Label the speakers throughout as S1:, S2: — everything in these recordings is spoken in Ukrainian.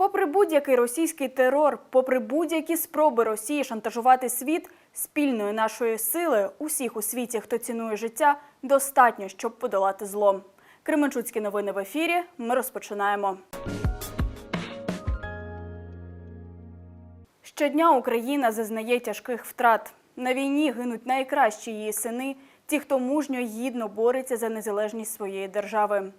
S1: Попри будь-який російський терор, попри будь-які спроби Росії шантажувати світ, спільної нашої сили усіх у світі, хто цінує життя, достатньо, щоб подолати зло. Кременчуцькі новини в ефірі. Ми розпочинаємо. Щодня Україна зазнає тяжких втрат. На війні гинуть найкращі її сини, ті, хто мужньо гідно бореться за незалежність своєї держави.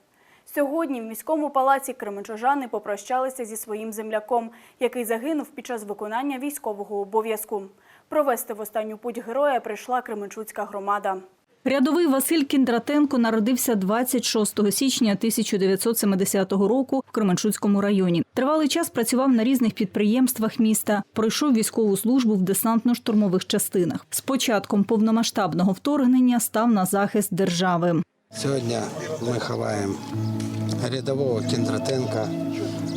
S1: Сьогодні в міському палаці кременчужани попрощалися зі своїм земляком, який загинув під час виконання військового обов'язку. Провести в останню путь героя прийшла Кременчуцька громада.
S2: Рядовий Василь Кіндратенко народився 26 січня 1970 року в Кременчуцькому районі. Тривалий час працював на різних підприємствах міста. Пройшов військову службу в десантно-штурмових частинах. З початком повномасштабного вторгнення став на захист держави.
S3: Сьогодні ми ховаємо рядового Кіндратенка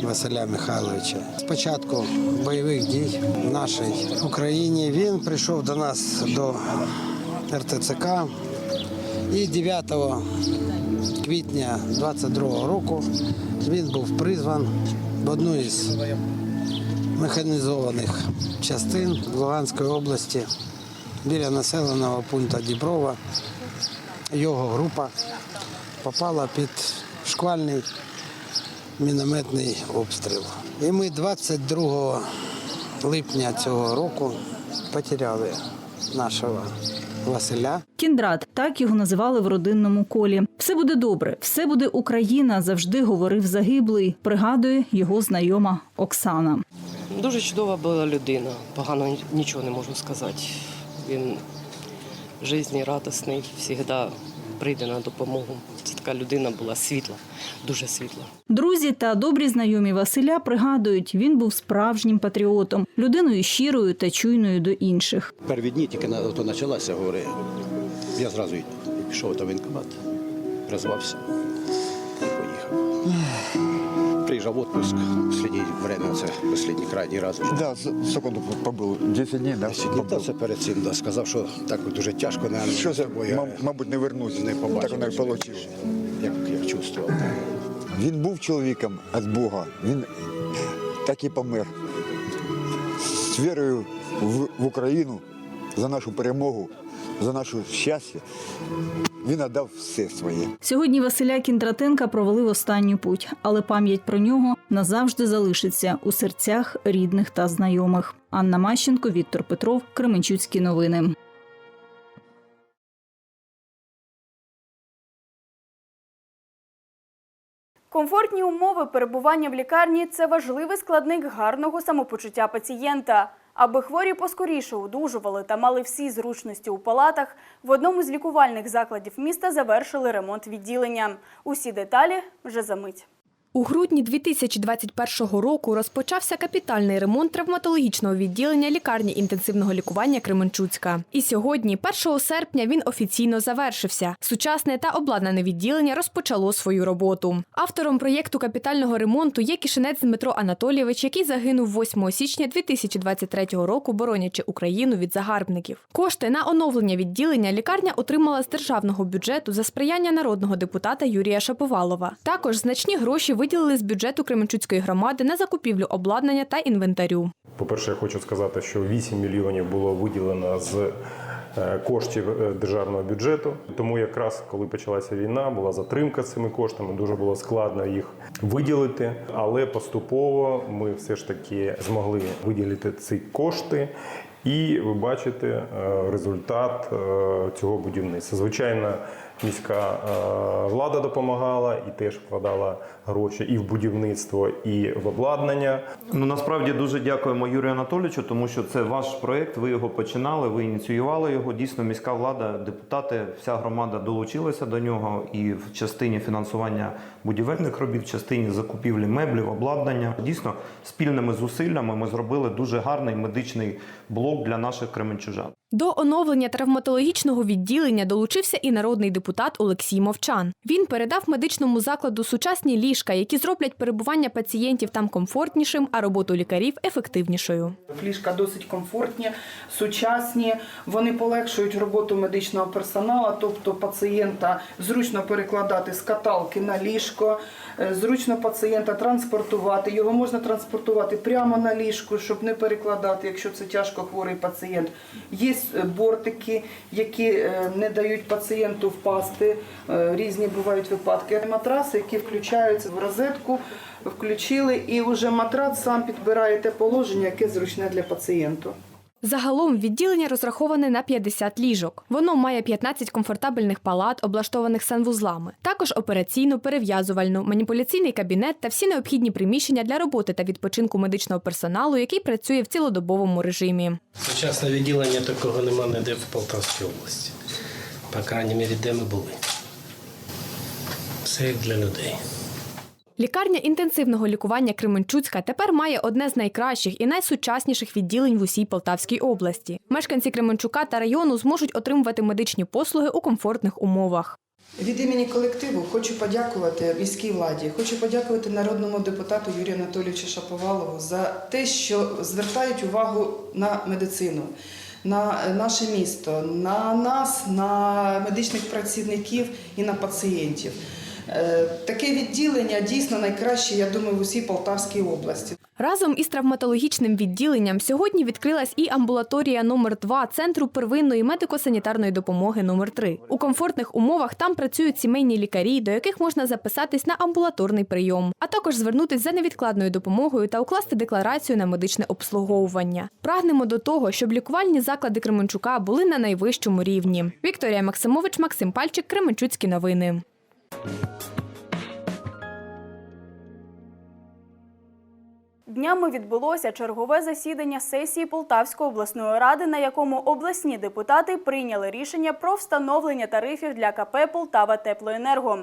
S3: Василя Михайловича. Спочатку бойових дій в нашій Україні. Він прийшов до нас до РТЦК. І 9 квітня 22 року він був призван в одну із механізованих частин Луганської області біля населеного пункту Діброва його група попала під шквальний мінометний обстріл. І ми 22 липня цього року потеряли нашого Василя.
S2: Кіндрат так його називали в родинному колі. Все буде добре, все буде Україна. Завжди говорив загиблий. Пригадує його знайома Оксана.
S4: Дуже чудова була людина. Погано нічого не можу сказати. Він жизнерадісний, завжди прийде на допомогу. Це така людина була світла, дуже світла.
S2: Друзі та добрі знайомі Василя пригадують, він був справжнім патріотом, людиною щирою та чуйною до інших.
S5: Перві дні тільки на- то почалася, говори. Я зразу пішов до воєнкомат, призвався і поїхав. Приїжджав в отпуск, останнє время, це останній крайній раз.
S6: Да, секунду побыл. 10 дней, да?
S5: Сидів, та це перед цим да, сказав, що так дуже тяжко, не
S6: Що це, маб- мабуть, не вернусь.
S5: не побачив.
S6: Так воно і вийшло.
S5: Як, як чувствував.
S6: Він був чоловіком від Бога. Він так і помер. З вірою в, в Україну за нашу перемогу, за наше щастя. Він віддав все своє.
S2: Сьогодні Василя Кіндратенка провели в останню путь, але пам'ять про нього назавжди залишиться у серцях рідних та знайомих. Анна Мащенко, Віктор Петров, Кременчуцькі новини.
S1: Комфортні умови перебування в лікарні це важливий складник гарного самопочуття пацієнта. Аби хворі поскоріше одужували та мали всі зручності у палатах, в одному з лікувальних закладів міста завершили ремонт відділення. Усі деталі вже за мить.
S7: У грудні 2021 року розпочався капітальний ремонт травматологічного відділення лікарні інтенсивного лікування Кременчуцька. І сьогодні, 1 серпня, він офіційно завершився. Сучасне та обладнане відділення розпочало свою роботу. Автором проєкту капітального ремонту є кишинець Дмитро Анатолійович, який загинув 8 січня 2023 року, боронячи Україну від загарбників. Кошти на оновлення відділення лікарня отримала з державного бюджету за сприяння народного депутата Юрія Шаповалова. Також значні гроші виділили з бюджету Кременчуцької громади на закупівлю обладнання та інвентарю.
S8: По-перше, я хочу сказати, що 8 мільйонів було виділено з е, коштів е, державного бюджету. Тому якраз коли почалася війна, була затримка з цими коштами. Дуже було складно їх виділити. Але поступово ми все ж таки змогли виділити ці кошти. І ви бачите е, результат цього будівництва. Звичайно, міська влада допомагала і теж вкладала гроші і в будівництво, і в обладнання.
S9: Ну насправді дуже дякуємо Юрію Анатолійовичу, тому що це ваш проект. Ви його починали, ви ініціювали його. Дійсно, міська влада, депутати, вся громада долучилася до нього і в частині фінансування будівельних робіт, в частині закупівлі меблів, обладнання. Дійсно, спільними зусиллями ми зробили дуже гарний медичний блок для наших кременчужан.
S7: До оновлення травматологічного відділення долучився і народний депутат Олексій Мовчан. Він передав медичному закладу сучасні ліжка, які зроблять перебування пацієнтів там комфортнішим, а роботу лікарів ефективнішою.
S10: Ліжка досить комфортні, сучасні. Вони полегшують роботу медичного персоналу, тобто пацієнта зручно перекладати з каталки на ліжко, е, зручно пацієнта транспортувати. Його можна транспортувати прямо на ліжку, щоб не перекладати, якщо це тяжко хворий пацієнт. Є е, бортики, які е, не дають пацієнту впасти. Різні бувають випадки. Матраси, які в розетку, включили, і вже матрац сам підбирає те положення, яке зручне для пацієнту.
S7: Загалом відділення розраховане на 50 ліжок. Воно має 15 комфортабельних палат, облаштованих санвузлами. Також операційну, перев'язувальну, маніпуляційний кабінет та всі необхідні приміщення для роботи та відпочинку медичного персоналу, який працює в цілодобовому режимі.
S11: Сучасне відділення такого нема ніде в Полтавській області. По крайній мірі, де ми були. Все як для людей.
S7: Лікарня інтенсивного лікування Кременчуцька тепер має одне з найкращих і найсучасніших відділень в усій Полтавській області. Мешканці Кременчука та району зможуть отримувати медичні послуги у комфортних умовах.
S10: Від імені колективу хочу подякувати міській владі, хочу подякувати народному депутату Юрію Анатолійовичу Шаповалову за те, що звертають увагу на медицину, на наше місто, на нас, на медичних працівників і на пацієнтів. Е, Таке відділення дійсно найкраще, я думаю, в усій Полтавській області.
S7: Разом із травматологічним відділенням сьогодні відкрилась і амбулаторія номер 2 центру первинної медико-санітарної допомоги номер 3 У комфортних умовах там працюють сімейні лікарі, до яких можна записатись на амбулаторний прийом, а також звернутись за невідкладною допомогою та укласти декларацію на медичне обслуговування. Прагнемо до того, щоб лікувальні заклади Кременчука були на найвищому рівні. Вікторія Максимович, Максим Пальчик, Кременчуцькі новини.
S1: Днями відбулося чергове засідання сесії Полтавської обласної ради, на якому обласні депутати прийняли рішення про встановлення тарифів для КП Полтава Теплоенерго.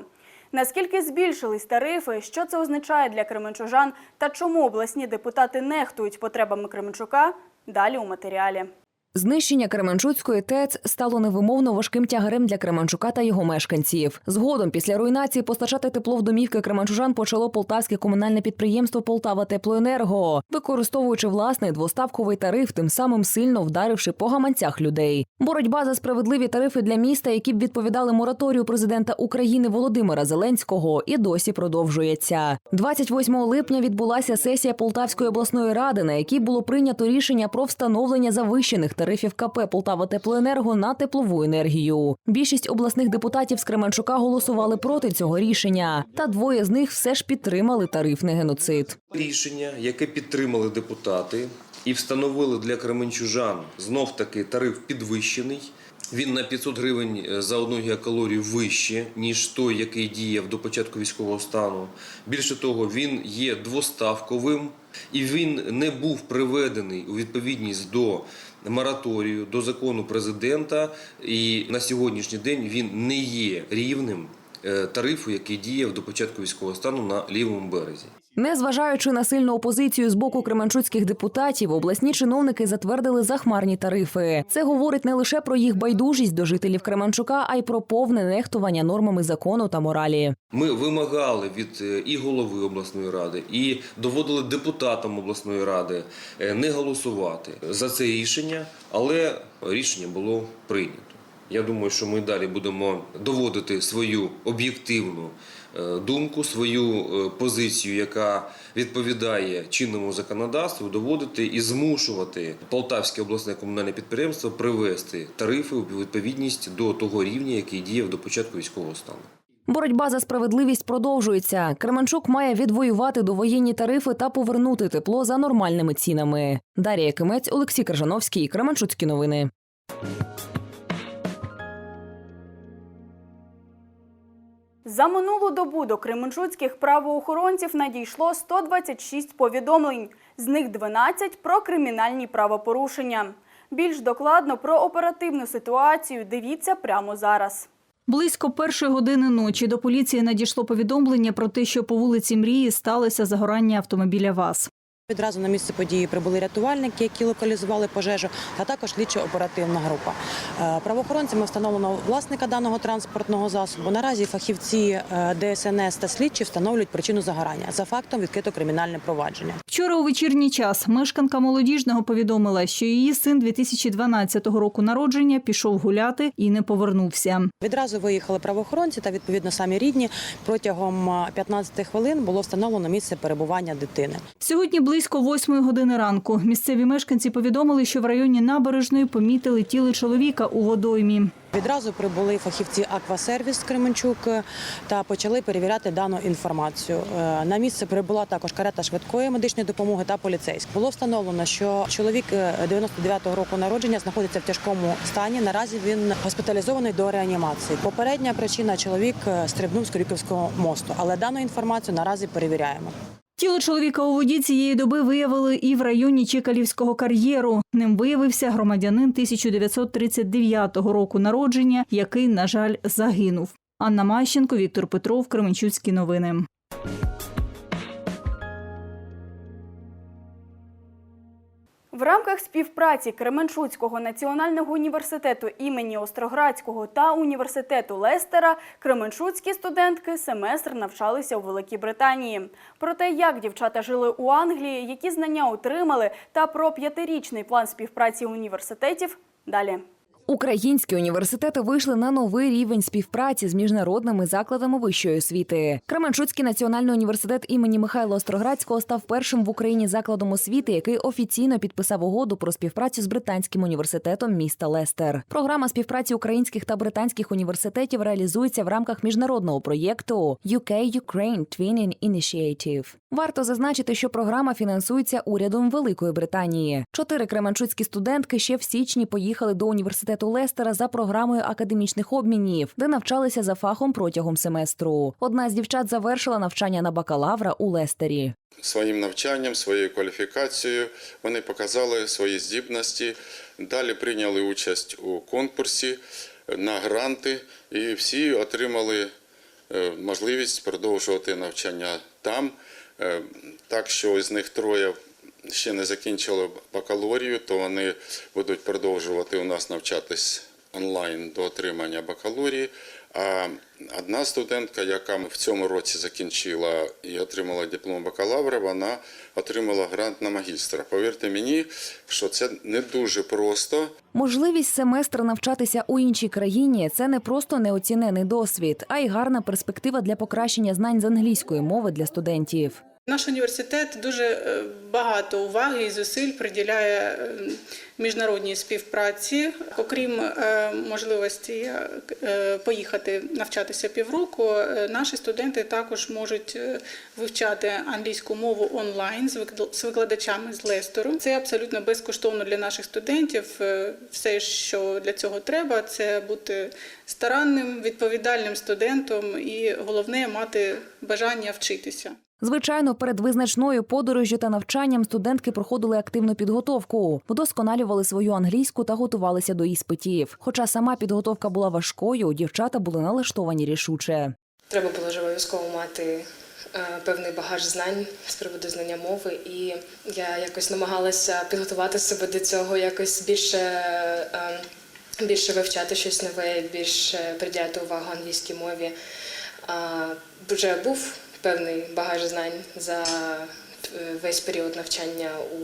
S1: Наскільки збільшились тарифи, що це означає для кременчужан та чому обласні депутати нехтують потребами Кременчука? Далі у матеріалі.
S12: Знищення Кременчуцької ТЕЦ стало невимовно важким тягарем для Кременчука та його мешканців. Згодом, після руйнації, постачати тепло в домівки Кременчужан почало полтавське комунальне підприємство Полтава Теплоенерго, використовуючи власний двоставковий тариф, тим самим сильно вдаривши по гаманцях людей. Боротьба за справедливі тарифи для міста, які б відповідали мораторію президента України Володимира Зеленського, і досі продовжується. 28 липня відбулася сесія Полтавської обласної ради, на якій було прийнято рішення про встановлення завищених тарифів КП Полтава Теплоенерго на теплову енергію. Більшість обласних депутатів з Кременчука голосували проти цього рішення, та двоє з них все ж підтримали тарифний геноцид.
S13: Рішення, яке підтримали депутати і встановили для кременчужан знов таки тариф підвищений. Він на 500 гривень е, за одну гігакалорію вище, ніж той, який діяв до початку військового стану. Більше того, він є двоставковим і він не був приведений у відповідність до мораторію, до закону президента. І на сьогоднішній день він не є рівним е, тарифу, який діяв до початку військового стану на лівому березі.
S12: Незважаючи на сильну опозицію з боку кременчуцьких депутатів, обласні чиновники затвердили захмарні тарифи. Це говорить не лише про їх байдужість до жителів Кременчука, а й про повне нехтування нормами закону та моралі.
S13: Ми вимагали від е, і голови обласної ради, і доводили депутатам обласної ради е, не голосувати за це рішення, але рішення було прийнято. Я думаю, що ми далі будемо доводити свою об'єктивну е, думку, свою е, позицію, яка відповідає чинному законодавству, доводити і змушувати Полтавське обласне комунальне підприємство привести тарифи у відповідність до того рівня, який діяв до початку військового стану.
S12: Боротьба за справедливість продовжується. Кременчук має відвоювати довоєнні тарифи та повернути тепло за нормальними цінами. Дарія Кимець, Олексій Крижановський, Кременчуцькі новини.
S1: За минулу добу до кременчуцьких правоохоронців надійшло 126 повідомлень, з них 12 про кримінальні правопорушення. Більш докладно про оперативну ситуацію дивіться прямо зараз.
S2: Близько першої години ночі до поліції надійшло повідомлення про те, що по вулиці Мрії сталося загорання автомобіля ВАЗ.
S14: Відразу на місце події прибули рятувальники, які локалізували пожежу, а також слідчо-оперативна група. Е, Правоохоронцями встановлено власника даного транспортного засобу. Наразі фахівці е, ДСНС та слідчі встановлюють причину загорання. За фактом відкрито кримінальне провадження.
S2: Вчора у вечірній час мешканка молодіжного повідомила, що її син 2012 року народження пішов гуляти і не повернувся.
S14: Відразу виїхали правоохоронці та відповідно самі рідні. Протягом е, 15 хвилин було встановлено місце перебування дитини.
S2: Сьогодні близько восьмої години ранку місцеві мешканці повідомили, що в районі набережної помітили тіло чоловіка у водоймі.
S14: Відразу прибули фахівці Аквасервіс Кременчук е, та почали перевіряти дану інформацію. Е, На місце прибула також карета швидкої медичної допомоги та поліцейські. Було встановлено, що чоловік е, 99-го року народження знаходиться в тяжкому стані. Наразі він госпіталізований до реанімації. Попередня причина чоловік е, стрибнув з Корюківського мосту, але дану інформацію наразі перевіряємо.
S2: Тіло чоловіка у воді цієї доби виявили і в районі Чікалівського кар'єру. Ним виявився громадянин 1939 року народження, який, на жаль, загинув. Анна Мащенко, Віктор Петров, Кременчуцькі новини.
S1: В рамках співпраці Кременчуцького національного університету імені Остроградського та університету Лестера кременчуцькі студентки семестр навчалися у Великій Британії. Про те, як дівчата жили у Англії, які знання отримали, та про п'ятирічний план співпраці університетів далі.
S12: Українські університети вийшли на новий рівень співпраці з міжнародними закладами вищої освіти. Кременчуцький національний університет імені Михайла Остроградського став першим в Україні закладом освіти, який офіційно підписав угоду про співпрацю з британським університетом міста Лестер. Програма співпраці українських та британських університетів реалізується в рамках міжнародного проєкту UK-Ukraine Twinning Initiative. Варто зазначити, що програма фінансується урядом Великої Британії. Чотири кременчуцькі студентки ще в січні поїхали до університету Лестера за програмою академічних обмінів, де навчалися за фахом протягом семестру. Одна з дівчат завершила навчання на бакалавра у Лестері.
S15: Своїм навчанням, своєю кваліфікацією вони показали свої здібності. Далі прийняли участь у конкурсі на гранти, і всі отримали е, можливість продовжувати навчання там. Е, Так що із них троє ще не закінчили бакалорію, то вони будуть продовжувати у нас навчатись онлайн до отримання бакалорії. А одна студентка, яка в цьому році закінчила і отримала диплом бакалавра, вона отримала грант на магістра. Повірте мені, що це не дуже просто.
S12: Можливість семестр навчатися у іншій країні це не просто неоцінений досвід, а й гарна перспектива для покращення знань з англійської мови для студентів.
S16: Наш університет дуже е, багато уваги і зусиль приділяє е, міжнародній співпраці. Окрім е, можливості е, поїхати навчатися півроку, е, наші студенти також можуть вивчати англійську мову онлайн з викл- з викладачами з Лестеру. Це абсолютно безкоштовно для наших студентів. Все, що для цього треба, це бути старанним, відповідальним студентом і головне мати бажання вчитися.
S12: Звичайно, перед визначною подорожжю та навчанням студентки проходили активну підготовку, вдосконалювали свою англійську та готувалися до іспитів. Хоча сама підготовка була важкою, дівчата були налаштовані рішуче.
S17: Треба було ж обов'язково мати е, певний багаж знань з приводу знання мови, і я якось намагалася підготувати себе до цього, якось більше, е, більше вивчати щось нове, більше приділяти увагу англійській мові. Вже був певний багаж знань за е, весь період навчання у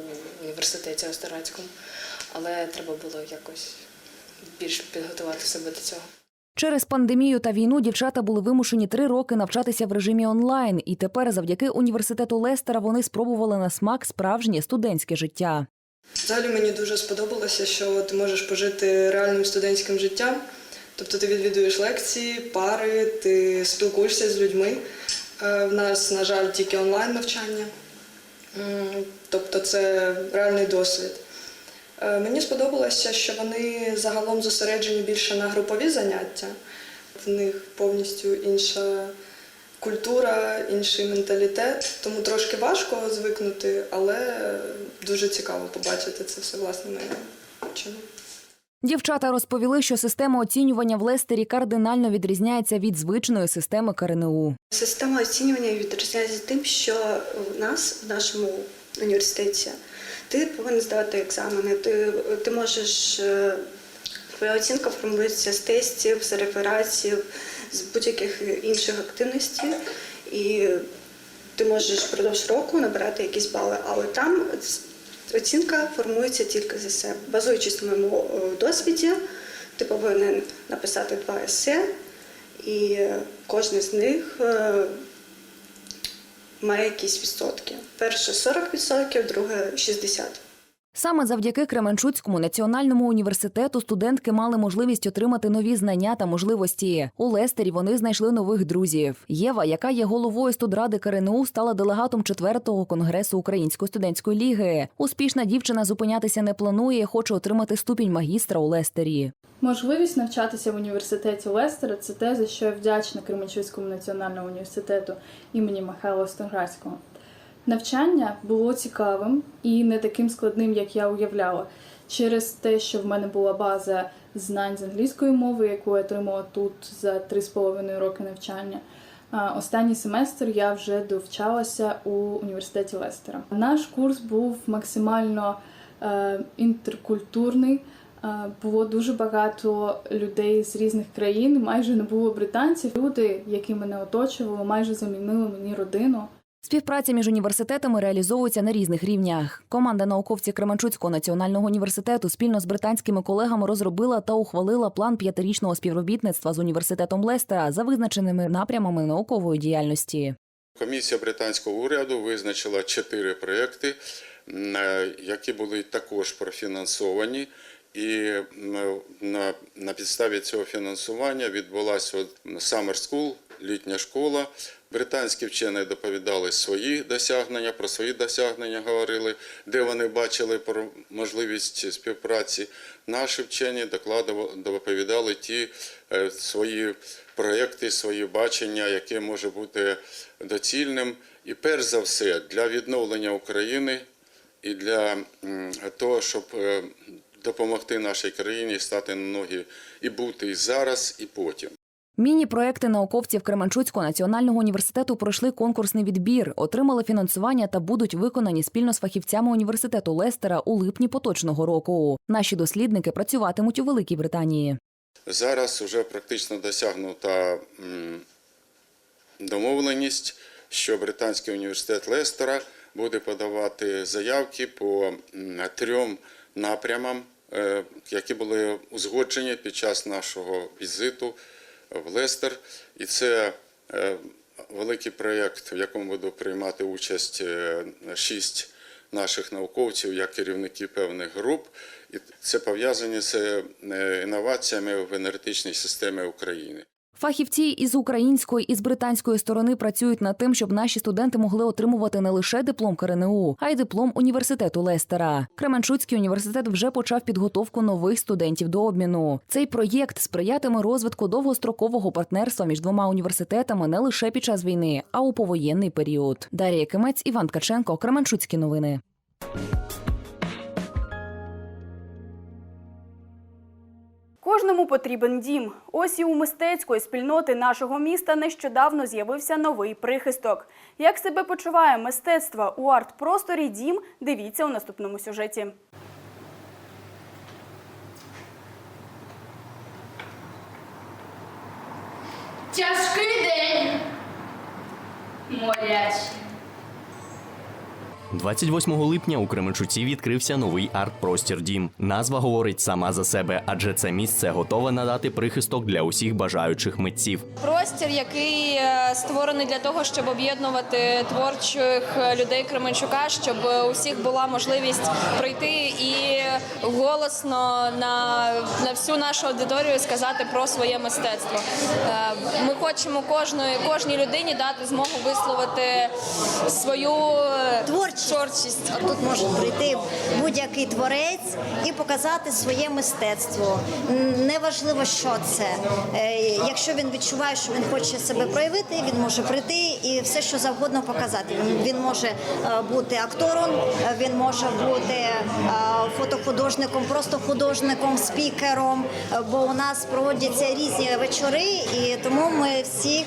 S17: університеті Остерацькому, але треба було якось більш підготувати себе до цього.
S12: Через пандемію та війну дівчата були вимушені три роки навчатися в режимі онлайн, і тепер, завдяки університету Лестера, вони спробували на смак справжнє студентське життя.
S18: Взагалі мені дуже сподобалося, що ти можеш пожити реальним студентським життям. Тобто ти відвідуєш лекції, пари, ти спілкуєшся з людьми. Е, В нас, на жаль, тільки онлайн навчання. Тобто це реальний досвід. Е, Мені сподобалося, що вони загалом зосереджені більше на групові заняття. В них повністю інша культура, інший менталітет, тому трошки важко звикнути, але дуже цікаво побачити це все власними очима.
S12: Дівчата розповіли, що система оцінювання в Лестері кардинально відрізняється від звичної системи КРНУ.
S19: Система оцінювання відрізняється тим, що в нас в нашому університеті. Ти повинен здавати екзамени. Ти, ти можеш е, твоя оцінка формується з тестів, з рефераців, з будь-яких інших активностей. І ти можеш впродовж року набирати якісь бали, але там оцінка формується тільки за себе. Базуючись на моєму е, досвіді, ти повинен написати два есе, і е, кожне з них має якісь відсотки. Перше 40%, друге 60%.
S12: Саме завдяки Кременчуцькому національному університету студентки мали можливість отримати нові знання та можливості. У Лестері вони знайшли нових друзів. Єва, яка є головою студради КРНУ, стала делегатом четвертого конгресу Української студентської ліги. Успішна дівчина зупинятися не планує, хоче отримати ступінь магістра у Лестері.
S20: Можливість навчатися в університеті Лестера це те, за що я вдячна Кременчуцькому національному університету імені Михайла Остоградського. Навчання було цікавим і не таким складним, як я уявляла, через те, що в мене була база знань з англійської мови, яку я отримала тут за 3,5 роки навчання. Останній семестр я вже довчалася у університеті Лестера. Наш курс був максимально е, інтеркультурний. Е, Було дуже багато людей з різних країн, майже не було британців. Люди, які мене оточували, майже замінили мені родину.
S12: Співпраця між університетами реалізовується на різних рівнях. Команда науковців Кременчуцького національного університету спільно з британськими колегами розробила та ухвалила план п'ятирічного співробітництва з університетом Лестера за визначеними напрямами наукової діяльності.
S15: Комісія британського уряду визначила чотири проекти, е, які були також профінансовані. І на, на підставі цього фінансування відбулася Summer School, літня школа. Британські вчені доповідали свої досягнення, про свої досягнення говорили, де вони бачили про можливість співпраці. Наші вчені доповідали ті е, свої проекти, свої бачення, яке може бути доцільним. І перш за все для відновлення України і для того, щоб е, допомогти нашій країні стати на ноги і бути і зараз, і потім.
S12: Міні-проекти науковців Кременчуцького національного університету пройшли конкурсний відбір, отримали фінансування та будуть виконані спільно з фахівцями університету Лестера у липні поточного року. Наші дослідники працюватимуть у Великій Британії.
S15: Зараз вже практично досягнута домовленість, що Британський університет Лестера буде подавати заявки по трьом напрямам, е, які були узгоджені під час нашого візиту в Лестер. І це е, великий проєкт, в якому буду приймати участь е, шість наших науковців як керівники певних груп. І це пов'язані з е, інноваціями в енергетичній системі України.
S12: Фахівці із української і з британської сторони працюють над тим, щоб наші студенти могли отримувати не лише диплом КРНУ, а й диплом університету Лестера. Кременчуцький університет вже почав підготовку нових студентів до обміну. Цей проєкт сприятиме розвитку довгострокового партнерства між двома університетами не лише під час війни, а у повоєнний період. Дар'я Кимець, Іван Ткаченко, Кременчуцькі новини.
S1: Кожному потрібен дім. Ось і у мистецької спільноти нашого міста нещодавно з'явився новий прихисток. Як себе почуває мистецтво у арт-просторі дім, дивіться у наступному сюжеті.
S21: Тяжкий день. Морячий.
S22: 28 липня у Кременчуці відкрився новий арт-простір Дім. Назва говорить сама за себе, адже це місце готове надати прихисток для усіх бажаючих митців.
S23: Простір, який е, створений для того, щоб об'єднувати творчих людей Кременчука, щоб у всіх була можливість прийти і голосно на, на всю нашу аудиторію сказати про своє мистецтво. Е, Ми хочемо кожної кожній людині дати змогу висловити свою е, творчість.
S24: Тут може прийти будь-який творець і показати своє мистецтво. Неважливо, що це. Е, Якщо він відчуває, що він хоче себе проявити, він може прийти і все, що завгодно показати. Він- може е, бути актором, він може бути е, фотохудожником, просто художником, спікером. Бо у нас проводяться різні вечори, і тому ми всіх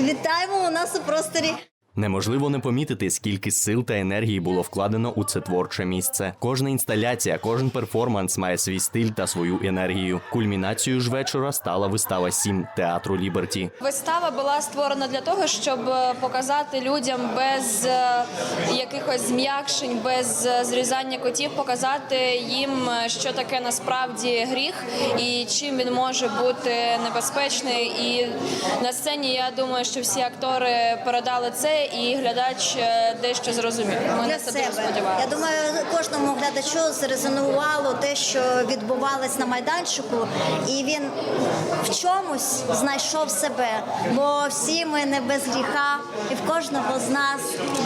S24: вітаємо у нас у просторі.
S22: Неможливо не помітити, скільки сил та енергії було вкладено у це творче місце. Кожна інсталяція, кожен перформанс має свій стиль та свою енергію. Кульмінацією ж вечора стала вистава Сім театру Ліберті.
S23: Вистава була створена для того, щоб е, показати людям без е, якихось зм'якшень, без е, зрізання котів, показати їм, що таке насправді гріх і чим він може бути небезпечний. І на сцені я думаю, що всі актори передали це, і глядач е, дещо зрозумів. Ми
S24: для
S23: на це дуже сподіваємося.
S24: Я думаю, кожному глядачу зрезонувало те, що відбувалось на майданчику, і він в чомусь знайшов себе. Бо всі ми не без гріха, і в кожного з нас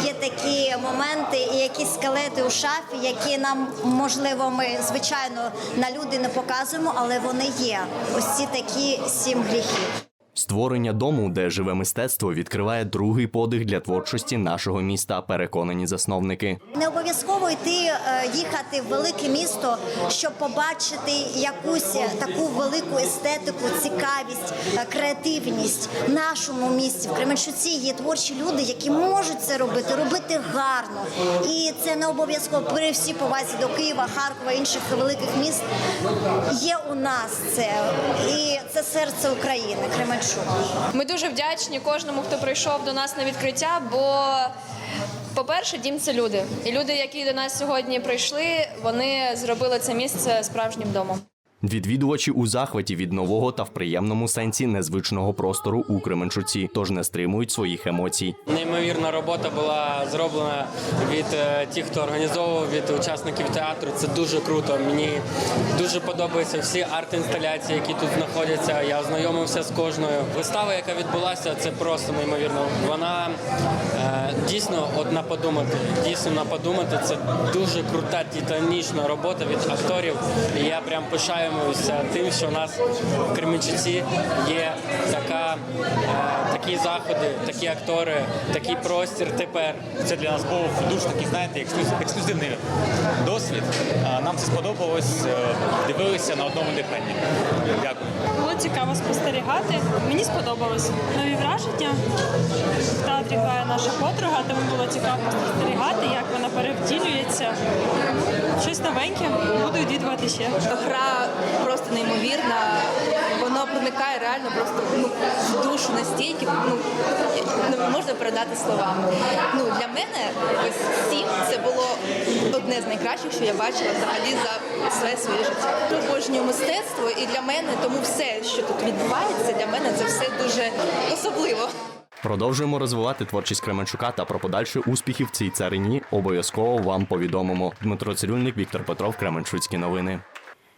S24: є такі моменти і якісь скелети у шафі, які нам можливо ми звичайно на люди не показуємо, але вони є. Ось ці такі сім гріхів.
S22: Створення дому, де живе мистецтво, відкриває другий подих для творчості нашого міста. Переконані засновники.
S24: Не обов'язково йти е, їхати в велике місто, щоб побачити якусь таку велику естетику, цікавість, е, креативність в нашому місті. В Кременчуці є творчі люди, які можуть це робити, робити гарно. І це не обов'язково при всій повазі до Києва, Харкова, інших великих міст. Є у нас це, і це серце України, Кременчук.
S23: Ми дуже вдячні кожному, хто прийшов до нас на відкриття, бо. По-перше, дім це люди. І люди, які до нас сьогодні прийшли, вони зробили це місце справжнім домом.
S22: Відвідувачі у захваті від нового та в приємному сенсі незвичного простору у Кременчуці, тож не стримують своїх емоцій.
S25: Неймовірна робота була зроблена від е, тих, хто організовував, від учасників театру. Це дуже круто. Мені дуже подобаються всі арт-інсталяції, які тут знаходяться. Я ознайомився з кожною. Вистава, яка відбулася, це просто неймовірно. Вона е, дійсно от на подумати. Дійсно на подумати. Це дуже крута титанічна робота від акторів. Я прям пишаюся тим, що у нас в Кременчуці є така, е, такі заходи, такі актори, такий простір тепер.
S26: Це для нас був дуже такий, знаєте, ексклюзивний досвід. Нам це сподобалось. е, Дивилися на одному диханні. Дякую.
S27: Було цікаво спостерігати. Мені сподобалось нові враження. В театрі грає наша подруга, тому було цікаво спостерігати, як вона перевтілюється. Щось новеньке, буду відвідувати ще.
S28: Гра просто неймовірна. Воно проникає реально просто ну, в душу настільки, ну не можна передати словами. Ну для мене ось сім це було одне з найкращих, що я бачила взагалі за все своє життя. Обожнюю мистецтво, і для мене тому все, що тут відбувається, для мене це все дуже особливо.
S22: Продовжуємо розвивати творчість Кременчука та про подальші успіхи в цій царині обов'язково вам повідомимо. Дмитро Цирюльник, Віктор Петров, Кременчуцькі новини.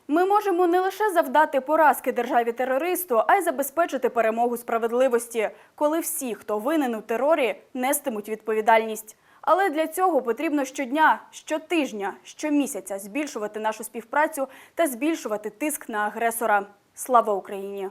S1: Ми можемо не лише завдати поразки державі терористу, а й забезпечити перемогу справедливості, коли всі, хто винен у терорі, нестимуть відповідальність. Але для цього потрібно щодня, щотижня, щомісяця збільшувати нашу співпрацю та збільшувати тиск на агресора. Слава Україні!